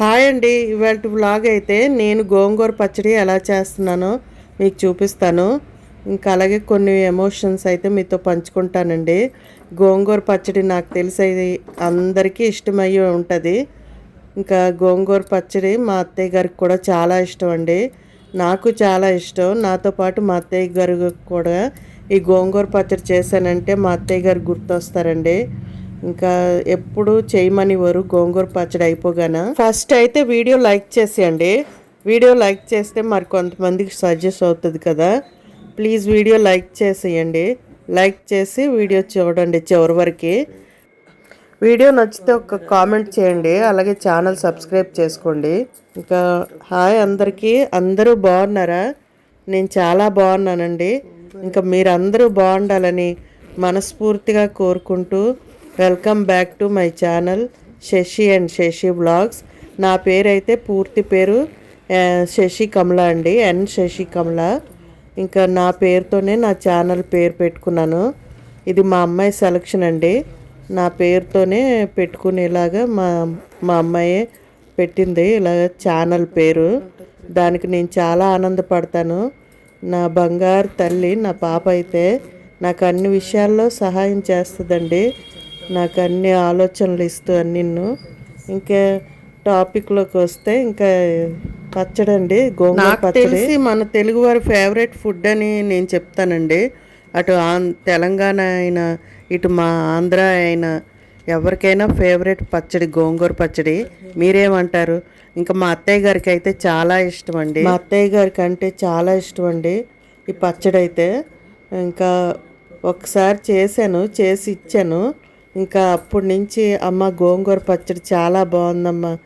Hi అండి ఇవాళ vlog అయితే నేను గోంగూర పచ్చడి ఎలా చేస్తున్నానో మీకు చూపిస్తాను. ఇంకా అలాగే కొన్ని ఎమోషన్స్ అయితే మీతో పంచుకుంటానండి. గోంగూర పచ్చడి నాకు తెలిసి అందరికీ ఇష్టమయ్యే ఉంటుంది. ఇంకా గోంగూర పచ్చడి మా అత్తయ్య గారికి కూడా చాలా ఇష్టం అండి. నాకు చాలా ఇష్టం. నాతో పాటు మా అత్తయ్య గారికి కూడా ఈ గోంగూర పచ్చడి చేశానంటే మా అత్తయ్య గారు గుర్తొస్తారండి. ఇంకా ఎప్పుడు చేయమనివ్వరు గోంగూర పచ్చడి అయిపోగానా? ఫస్ట్ అయితే వీడియో లైక్ చేసేయండి. వీడియో లైక్ చేస్తే మరి కొంతమందికి సజెస్ట్ అవుతుంది కదా. ప్లీజ్ వీడియో లైక్ చేసేయండి. లైక్ చేసి వీడియో చూడండి చివరి వరకు. వీడియో నచ్చితే ఒక కామెంట్ చేయండి. అలాగే ఛానల్ సబ్స్క్రైబ్ చేసుకోండి. ఇంకా హాయ్ అందరికీ. అందరూ బాగున్నారా? నేను చాలా బాగున్నానండి. ఇంకా మీరందరూ బాగుండాలని మనస్ఫూర్తిగా కోరుకుంటూ welcome back to my channel Sashi and Sashi blogs. నా పేరైతే పూర్తి పేరు శశి కమల అండి. ఎన్ శశి కమల. ఇంకా నా పేరుతోనే నా ఛానల్ పేరు పెట్టుకున్నాను. ఇది మా అమ్మాయి సెలక్షన్ అండి. నా పేరుతోనే పెట్టుకునేలాగా మా మా అమ్మాయి పెట్టింది ఇలాగ ఛానల్ పేరు. దానికి నేను చాలా ఆనందపడతాను. నా బంగారు తల్లి నా పాప అయితే నాకు అన్ని విషయాల్లో సహాయం చేస్తుందండి. నాకు అన్ని ఆలోచనలు ఇస్తూ అన్నిన్ను ఇంకా టాపిక్లోకి వస్తే ఇంకా పచ్చడి అండి గోంగూర పచ్చడి. మన తెలుగు వారి ఫేవరెట్ ఫుడ్ అని నేను చెప్తానండి. అటు ఆం తెలంగాణ అయినా ఇటు మా ఆంధ్ర అయినా ఎవరికైనా ఫేవరెట్ పచ్చడి గోంగూర పచ్చడి. మీరేమంటారు? ఇంకా మా అత్తయ్య గారికి అయితే చాలా ఇష్టం అండి మా అత్తయ్య గారికి అంటే చాలా ఇష్టం అండి ఈ పచ్చడి అయితే ఇంకా ఒకసారి చేశాను చేసి ఇచ్చాను. ఇంకా అప్పటి నుంచి అమ్మ గోంగూర పచ్చడి చాలా బాగుందమ్మా.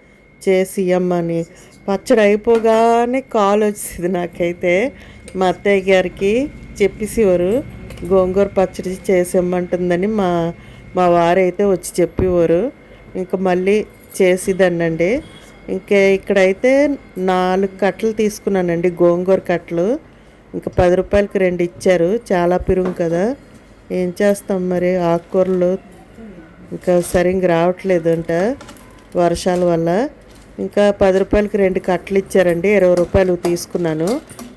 చేసి అని పచ్చడి అయిపోగానే కాల్ వచ్చింది నాకైతే. మా అత్తయ్య గారికి చెప్పేసేవారు గోంగూర పచ్చడి చేసేమ్మంటుందని మా మా వారైతే వచ్చి చెప్పేవారు. ఇంకా మళ్ళీ చేసిదండండి ఇంకా ఇక్కడైతే నాలుగు కట్టలు తీసుకున్నానండి గోంగూర కట్టలు. ఇంకా పది రూపాయలకి రెండు ఇచ్చారు చాలా పిరుగు కదా. ఏం చేస్తాం మరి? ఆకుకూరలు ఇంకా సరిగ్గా రావట్లేదంట వర్షాల వల్ల. ఇంకా పది రూపాయలకి రెండు కట్టలు ఇచ్చారండి. ఇరవై రూపాయలు తీసుకున్నాను.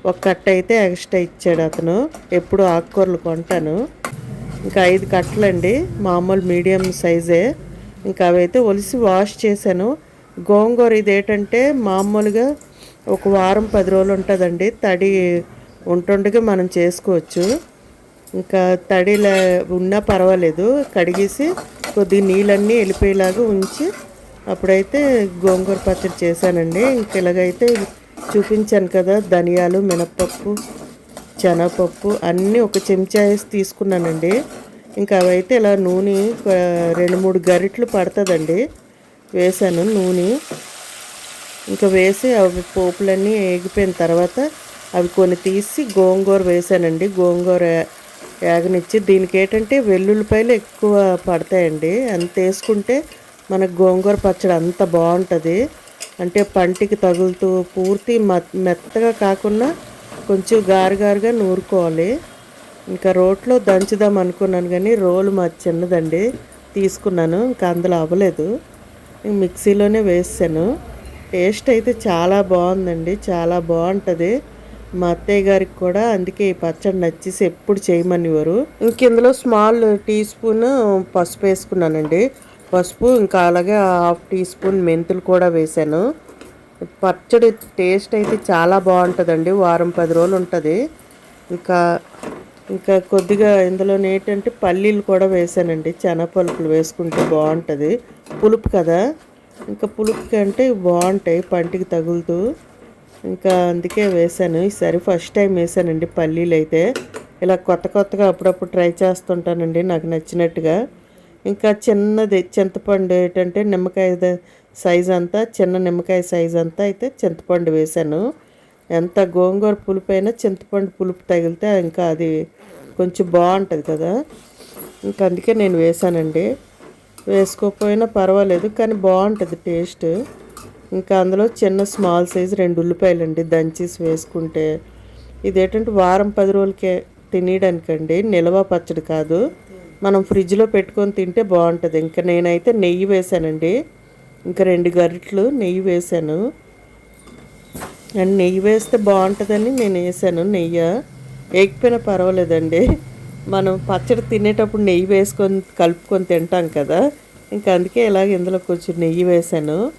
ఒక కట్ట అయితే ఎక్స్ట్రా ఇచ్చాడు అతను. ఎప్పుడు ఆకుకూరలు కొంటాను. ఇంకా ఐదు కట్టలండి. మామూలు మీడియం సైజే. ఇంకా అవైతే ఒలిసి వాష్ చేశాను. గోంగూర ఇది ఏంటంటే మామూలుగా ఒక వారం పది రోజులు ఉంటుందండి. తడి ఉంటుండగా మనం చేసుకోవచ్చు. ఇంకా తడిలా ఉన్నా పర్వాలేదు. కడిగేసి కొద్ది నీళ్ళన్నీ వెళ్ళిపోయేలాగా ఉంచి అప్పుడైతే గోంగూర పచ్చడి చేశానండి. ఇంక ఇలాగైతే చూపించాను కదా ధనియాలు మినప్పప్పు శనగపప్పు అన్నీ ఒక చెంచా వేసి తీసుకున్నానండి. ఇంకా అవైతే ఇలా నూనె రెండు మూడు గరిట్లు పడుతుందండి. వేసాను నూనె. ఇంకా వేసి అవి పోపులన్నీ ఏగిపోయిన తర్వాత అవి కొన్ని తీసి గోంగూర వేసానండి గోంగూర వేగనిచ్చి దీనికి ఏంటంటే వెల్లుల్లిపాయలు ఎక్కువ పడతాయండి. అంత వేసుకుంటే మనకు గోంగూర పచ్చడి అంత బాగుంటుంది. అంటే పంటికి తగులుతూ పూర్తి మెత్తగా కాకుండా కొంచెం గారుగారుగా నూరుకోవాలి. ఇంకా రోట్లో దంచుదాం అనుకున్నాను కానీ రోలు మా చిన్నదండి. తీసుకున్నాను ఇంకా అందులో అవ్వలేదు. మిక్సీలోనే వేసాను. టేస్ట్ అయితే చాలా బాగుందండి చాలా బాగుంటుంది. మా అత్తయ్య గారికి కూడా అందుకే ఈ పచ్చడి నచ్చేసి ఎప్పుడు చేయమనివారు. ఇంక ఇందులో స్మాల్ టీ స్పూన్ పసుపు వేసుకున్నానండి. పసుపు ఇంకా అలాగే హాఫ్ టీ స్పూన్ మెంతులు కూడా వేసాను. పచ్చడి టేస్ట్ అయితే చాలా బాగుంటుందండి వారం పది రోజులు ఉంటుంది. ఇంకా ఇంకా కొద్దిగా ఇందులో ఏంటంటే పల్లీలు కూడా వేసానండి. శనగపలుకులు వేసుకుంటే బాగుంటుంది. పులుపు కదా? ఇంకా పులుపుకి అంటే బాగుంటాయి పంటికి తగులుతూ. ఇంకా అందుకే వేసాను ఈసారి ఫస్ట్ టైం వేసానండి పల్లీలు అయితే ఇలా కొత్త కొత్తగా అప్పుడప్పుడు ట్రై చేస్తుంటానండి నాకు నచ్చినట్టుగా. ఇంకా చిన్నది చింతపండు ఏంటంటే నిమ్మకాయ సైజ్ అంతా చిన్న నిమ్మకాయ సైజ్ అంతా అయితే చింతపండు వేసాను ఎంత గోంగూర పులుపు అయినా చింతపండు పులుపు తగిలితే ఇంకా అది కొంచెం బాగుంటుంది కదా. ఇంకా అందుకే నేను వేసానండి వేసుకోకపోయినా పర్వాలేదు కానీ బాగుంటుంది టేస్ట్. ఇంకా అందులో చిన్న స్మాల్ సైజ్ రెండు ఉల్లిపాయలు అండి దంచేసి వేసుకుంటే. ఇదేంటంటే వారం పది రోజులకే తినేయడానికండి. నిల్వ పచ్చడి కాదు. మనం ఫ్రిడ్జ్లో పెట్టుకొని తింటే బాగుంటుంది. ఇంకా నేనైతే నెయ్యి వేసానండి. ఇంకా రెండు గరిటెలు నెయ్యి వేసాను. అండ్ నెయ్యి వేస్తే బాగుంటుందని నేను వేసాను నెయ్యి. వేయకపోయినా పర్వాలేదండి. మనం పచ్చడి తినేటప్పుడు నెయ్యి వేసుకొని కలుపుకొని తింటాం కదా. ఇంకా అందుకే ఇలాగ ఇందులో కొంచెం నెయ్యి వేసాను.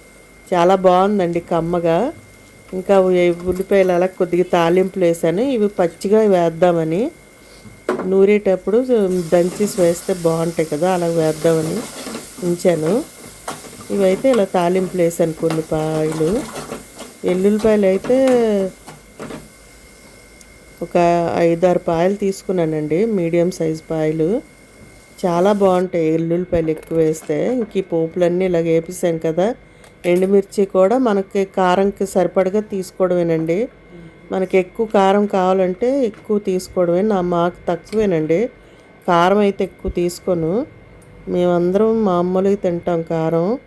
చాలా బాగుందండి కమ్మగా. ఇంకా ఉల్లిపాయలు అలా కొద్దిగా తాలింపులు వేసాను. ఇవి పచ్చిగా వేద్దామని. నూరేటప్పుడు దంచేసి వేస్తే బాగుంటాయి కదా అలా వేద్దామని ఉంచాను. ఇవైతే ఇలా తాలింపులు వేసాను కొన్ని పాయలు. వెల్లుల్లిపాయలు అయితే ఒక ఐదారు పాయలు తీసుకున్నానండి మీడియం సైజ్ పాయలు. చాలా బాగుంటాయి ఎల్లుల్లిపాయలు ఎక్కువ వేస్తే. ఇంక ఈ పోపులన్నీ ఇలా వేపిసాను కదా ఎండుమిర్చి కూడా మనకి కారంకి సరిపడగా తీసుకోవడమేనండి. మనకి ఎక్కువ కారం కావాలంటే ఎక్కువ తీసుకోవడమే నా మాకు తక్కువేనండి. కారం అయితే ఎక్కువ తీసుకోను. మేమందరం మామూలుగా తింటాం కారం.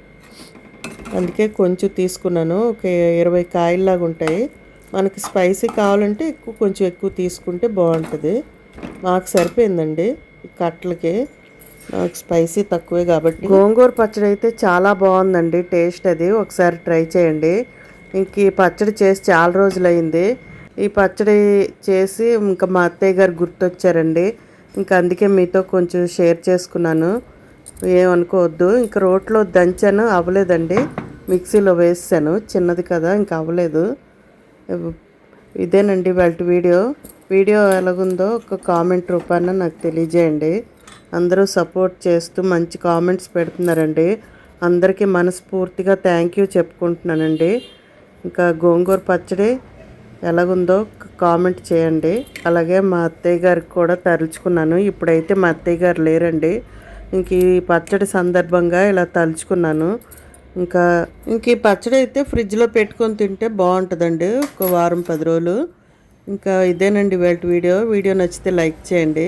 అందుకే కొంచెం తీసుకున్నాను. ఒక ఇరవై కాయల్లాగా ఉంటాయి. మనకి స్పైసీ కావాలంటే ఎక్కువ కొంచెం ఎక్కువ తీసుకుంటే బాగుంటుంది. మాకు సరిపోయిందండి కట్టలకి. నాకు స్పైసీ తక్కువే కాబట్టి. గోంగూర పచ్చడి అయితే చాలా బాగుందండి టేస్ట్ అది. ఒకసారి ట్రై చేయండి. ఇంక ఈ పచ్చడి చేసి చాలా రోజులైంది. ఈ పచ్చడి చేసి ఇంకా మా అత్తయ్య గారు గుర్తొచ్చారండి. ఇంకా అందుకే మీతో కొంచెం షేర్ చేసుకున్నాను. ఏమనుకోవద్దు. ఇంకా రోట్లో దంచాను అవ్వలేదండి. మిక్సీలో వేసాను. చిన్నది కదా ఇంకా అవ్వలేదు. ఇదేనండి వాళ్ళ వీడియో. వీడియో ఎలాగుందో ఒక కామెంట్ రూపాన నాకు తెలియజేయండి. అందరూ సపోర్ట్ చేస్తూ మంచి కామెంట్స్ పెడుతున్నారండి. అందరికీ మనస్ఫూర్తిగా థ్యాంక్ యూ చెప్పుకుంటున్నానండి. ఇంకా గోంగూర పచ్చడి ఎలాగుందో కామెంట్ చేయండి. అలాగే మా అత్తయ్య గారికి కూడా తలుచుకున్నాను. ఇప్పుడైతే మా అత్తయ్య గారు లేరండి. ఇంక ఈ పచ్చడి సందర్భంగా ఇలా తలుచుకున్నాను. ఇంకా ఇంక ఈ పచ్చడి అయితే ఫ్రిడ్జ్లో పెట్టుకొని తింటే బాగుంటుందండి. ఒక వారం పది రోజులు. ఇంకా ఇదేనండి వెల్ట్ వీడియో. వీడియో నచ్చితే లైక్ చేయండి.